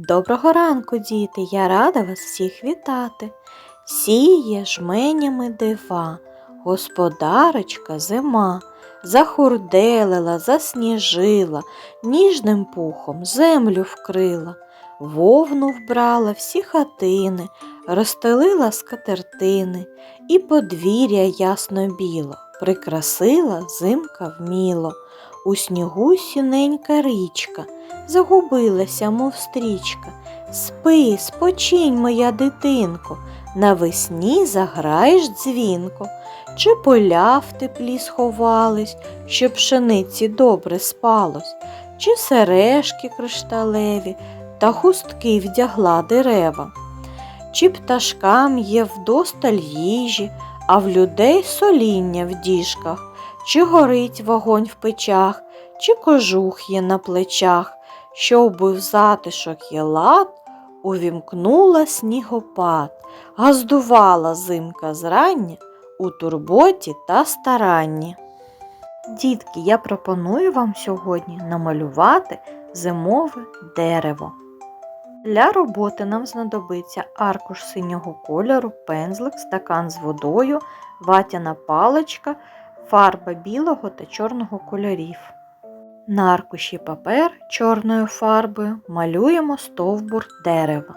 Доброго ранку, діти! Я рада вас всіх вітати. Сіє жменями дива, господарочка зима, захурделила, засніжила, ніжним пухом землю вкрила, вовну вбрала всі хатини, розстелила скатертини, і подвір'я ясно біло, прикрасила зимка вміло. У снігу сіненька річка, загубилася, мов стрічка. Спи, спочинь, моя дитинко, навесні заграєш дзвінко, чи поля в теплі сховались, щоб пшениці добре спалось, чи сережки кришталеві та хустки вдягла дерева, чи пташкам є вдосталь їжі, а в людей соління в діжках, чи горить вогонь в печах, чи кожух є на плечах, щоби в затишок є лад, увімкнула снігопад, газдувала зимка зрання у турботі та старанні. Дітки, я пропоную вам сьогодні намалювати зимове дерево. Для роботи нам знадобиться аркуш синього кольору, пензлик, стакан з водою, ватяна паличка, фарба білого та чорного кольорів. На аркуші папер чорною фарбою малюємо стовбур дерева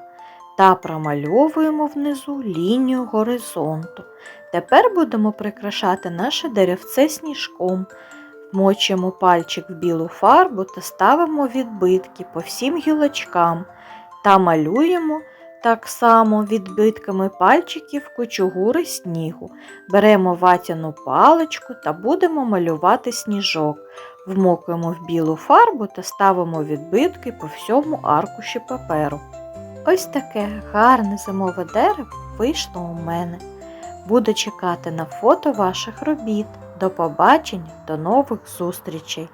та промальовуємо внизу лінію горизонту. Тепер будемо прикрашати наше деревце сніжком. Вмочимо пальчик в білу фарбу та ставимо відбитки по всім гілочкам та малюємо так само відбитками пальчиків кучугури снігу. Беремо ватяну паличку та будемо малювати сніжок. Вмокуємо в білу фарбу та ставимо відбитки по всьому аркуші паперу. Ось таке гарне зимове дерево вийшло у мене. Буду чекати на фото ваших робіт. До побачення, до нових зустрічей!